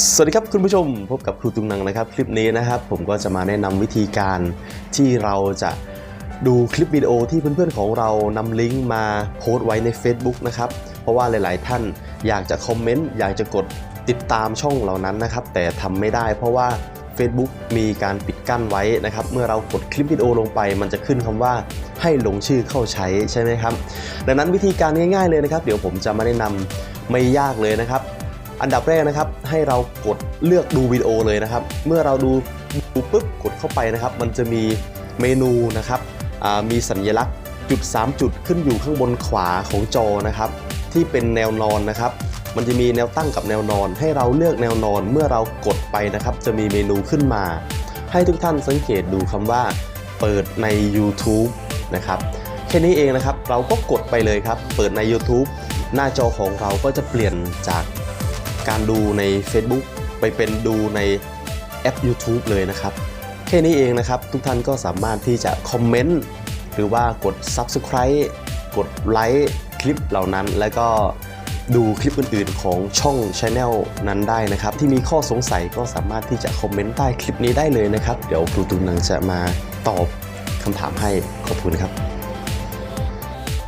สวัสดีครับคุณผู้ชมพบกับครูตุงนังนะครับ คลิปนี้นะครับ ผมก็จะมาแนะนำวิธีการที่เราจะดูคลิปวิดีโอที่เพื่อนๆของเรานำลิงก์มาโพสต์ไว้ใน Facebook นะครับ เพราะว่าหลายๆ ท่านอยากจะคอมเมนต์อยากจะกดติดตามช่องเหล่านั้นนะครับ แต่ทำไม่ได้เพราะว่า Facebook มีการปิดกั้นไว้นะครับ เมื่อเรากดคลิปวิดีโอลงไป มันจะขึ้นคำว่าให้ลงชื่อเข้าใช้ใช่ไหมครับ ดังนั้นวิธีการง่าย ๆเลยนะครับ เดี๋ยวผมจะมาแนะนำไม่ยากเลยนะครับ อันดับแรกนะครับให้เรากดเลือกดูวิดีโอเลยนะครับ เมื่อเราดูดูปุ๊บกดเข้าไปนะครับ มันจะมีเมนูนะครับมีสัญลักษณ์จุด 3 จุดขึ้นอยู่ข้างบนขวาของจอนะครับ ที่เป็นแนวนอนนะครับ มันจะมีแนวตั้งกับแนวนอน ให้เราเลือกแนวนอนเมื่อเรากดไปนะครับ จะมีเมนูขึ้นมา ให้ทุกท่านสังเกตดูคำว่า เปิดใน YouTube นะครับแค่นี้เองนะครับเราก็กดไปเลยครับ เปิดใน YouTube หน้าจอของเราก็จะเปลี่ยนจาก การดูใน Facebook ไปเป็นดูในแอป YouTube เลยนะครับ แค่นี้เองนะครับ ทุกท่านก็สามารถที่จะคอมเมนต์หรือว่ากด Subscribe กดไลค์คลิปเหล่านั้น แล้วก็ดูคลิปอื่นๆของช่อง Channel นั้นได้นะครับ ที่มีข้อสงสัยก็สามารถที่จะคอมเมนต์ใต้คลิปนี้ได้เลยนะครับ เดี๋ยวครูตุนังจะมาตอบคำถามให้ขอบคุณครับ